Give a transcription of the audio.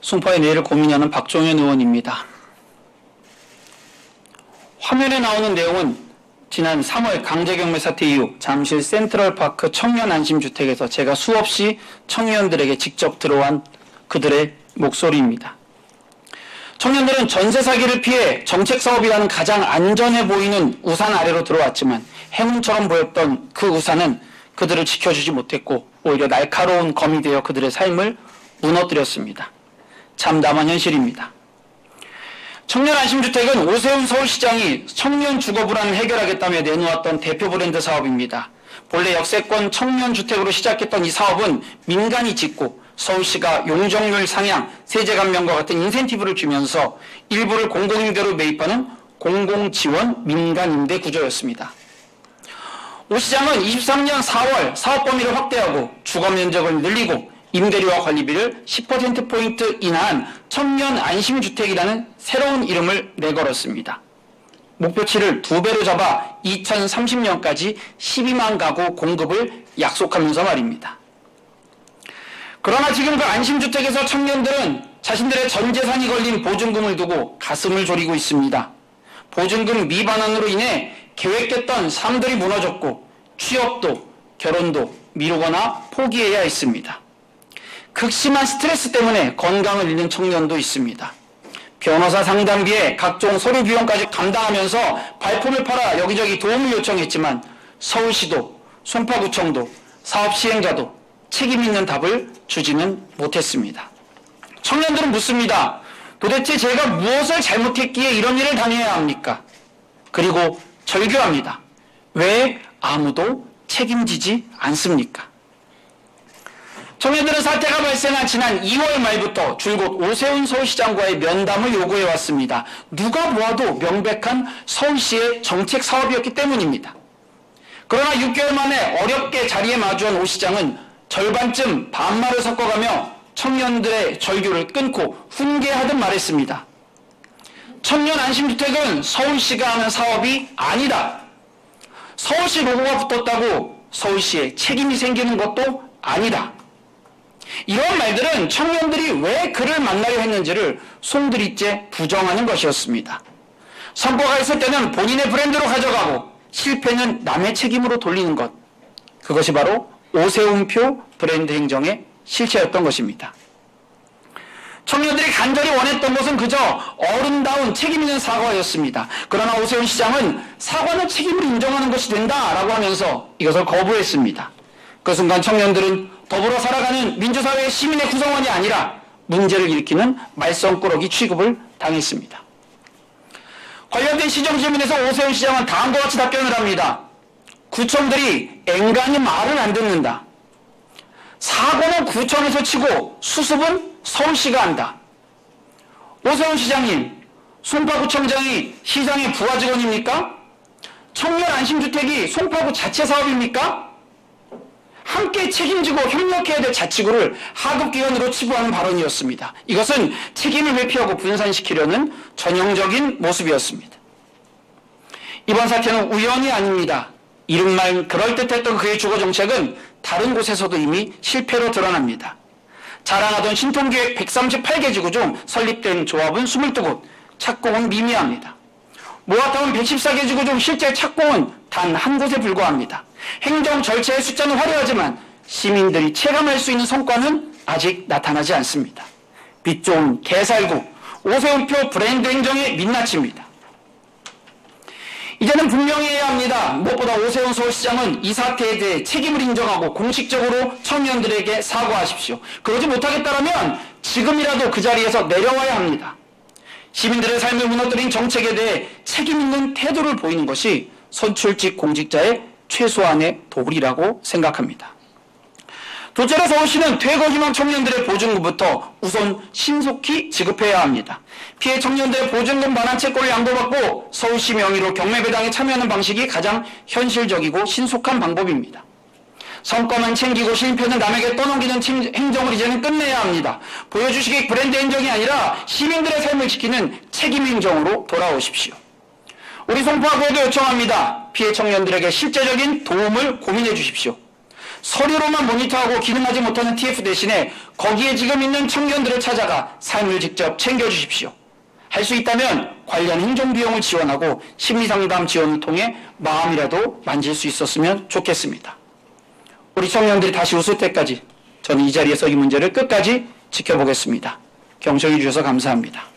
송파의 내일을 고민하는 박종현 의원입니다. 화면에 나오는 내용은 지난 3월 강제경매 사태 이후 잠실 센트럴파크 청년 안심주택에서 제가 수없이 청년들에게 직접 들어온 그들의 목소리입니다. 청년들은 전세 사기를 피해 정책 사업이라는 가장 안전해 보이는 우산 아래로 들어왔지만 행운처럼 보였던 그 우산은 그들을 지켜주지 못했고 오히려 날카로운 검이 되어 그들의 삶을 무너뜨렸습니다. 참담한 현실입니다. 청년 안심주택은 오세훈 서울시장이 청년 주거 불안을 해결하겠다며 내놓았던 대표 브랜드 사업입니다. 본래 역세권 청년주택으로 시작했던 이 사업은 민간이 짓고 서울시가 용적률 상향, 세제 감면과 같은 인센티브를 주면서 일부를 공공임대로 매입하는 공공지원 민간임대 구조였습니다. 오 시장은 23년 4월 사업 범위를 확대하고 주거 면적을 늘리고 임대료와 관리비를 10%포인트 인하한 청년 안심주택이라는 새로운 이름을 내걸었습니다. 목표치를 두 배로 잡아 2030년까지 12만 가구 공급을 약속하면서 말입니다. 그러나 지금 그 안심주택에서 청년들은 자신들의 전 재산이 걸린 보증금을 두고 가슴을 졸이고 있습니다. 보증금 미반환으로 인해 계획됐던 삶들이 무너졌고 취업도 결혼도 미루거나 포기해야 했습니다. 극심한 스트레스 때문에 건강을 잃는 청년도 있습니다. 변호사 상담비에 각종 서류 비용까지 감당하면서 발품을 팔아 여기저기 도움을 요청했지만 서울시도 송파구청도 사업 시행자도 책임 있는 답을 주지는 못했습니다. 청년들은 묻습니다. 도대체 제가 무엇을 잘못했기에 이런 일을 당해야 합니까? 그리고 절규합니다. 왜 아무도 책임지지 않습니까? 청년들은 사태가 발생한 지난 2월 말부터 줄곧 오세훈 서울시장과의 면담을 요구해 왔습니다. 누가 보아도 명백한 서울시의 정책 사업이었기 때문입니다. 그러나 6개월 만에 어렵게 자리에 마주한 오 시장은 절반쯤 반말을 섞어가며 청년들의 절규를 끊고 훈계하듯 말했습니다. 청년 안심주택은 서울시가 하는 사업이 아니다. 서울시 로고가 붙었다고 서울시에 책임이 생기는 것도 아니다. 이런 말들은 청년들이 왜 그를 만나려 했는지를 송두리째 부정하는 것이었습니다. 성과가 있을 때는 본인의 브랜드로 가져가고 실패는 남의 책임으로 돌리는 것. 그것이 바로 오세훈표 브랜드 행정의 실체였던 것입니다. 청년들이 간절히 원했던 것은 그저 어른다운 책임 있는 사과였습니다. 그러나 오세훈 시장은 사과는 책임을 인정하는 것이 된다라고 하면서 이것을 거부했습니다. 그 순간 청년들은 더불어 살아가는 민주사회의 시민의 구성원이 아니라 문제를 일으키는 말썽꾸러기 취급을 당했습니다. 관련된 시정질문에서 오세훈 시장은 다음과 같이 답변을 합니다. 구청들이 앵간히 말을 안 듣는다. 사고는 구청에서 치고 수습은 서울시가 한다. 오세훈 시장님, 송파구청장이 시장의 부하 직원입니까? 청년 안심주택이 송파구 자체 사업입니까? 함께 책임지고 협력해야 될 자치구를 하급기관으로 치부하는 발언이었습니다. 이것은 책임을 회피하고 분산시키려는 전형적인 모습이었습니다. 이번 사태는 우연이 아닙니다. 이른말 그럴듯했던 그의 주거 정책은 다른 곳에서도 이미 실패로 드러납니다. 자랑하던 신통계획 138개 지구 중 설립된 조합은 22곳, 착공은 미미합니다. 모아타운 114개 지구 중 실제 착공은 단 한 곳에 불과합니다. 행정 절차의 숫자는 화려하지만 시민들이 체감할 수 있는 성과는 아직 나타나지 않습니다. 빛 좋은 개살구, 오세훈표 브랜드 행정에 민낯입니다. 이제는 분명히 해야 합니다. 무엇보다 오세훈 서울시장은 이 사태에 대해 책임을 인정하고 공식적으로 청년들에게 사과하십시오. 그러지 못하겠다면 지금이라도 그 자리에서 내려와야 합니다. 시민들의 삶을 무너뜨린 정책에 대해 책임 있는 태도를 보이는 것이 선출직 공직자의 최소한의 도리라고 생각합니다. 둘째로 서울시는 퇴거희망 청년들의 보증금부터 우선 신속히 지급해야 합니다. 피해 청년들의 보증금 반환 채권을 양도받고 서울시 명의로 경매 배당에 참여하는 방식이 가장 현실적이고 신속한 방법입니다. 성과만 챙기고 실패는 남에게 떠넘기는 침- 행정을 이제는 끝내야 합니다. 보여주시기 브랜드 행정이 아니라 시민들의 삶을 지키는 책임 행정으로 돌아오십시오. 우리 송파구에도 요청합니다. 피해 청년들에게 실제적인 도움을 고민해 주십시오. 서류로만 모니터하고 기능하지 못하는 TF 대신에 거기에 지금 있는 청년들을 찾아가 삶을 직접 챙겨 주십시오. 할 수 있다면 관련 행정비용을 지원하고 심리상담 지원을 통해 마음이라도 만질 수 있었으면 좋겠습니다. 우리 청년들이 다시 웃을 때까지 저는 이 자리에서 이 문제를 끝까지 지켜보겠습니다. 경청해 주셔서 감사합니다.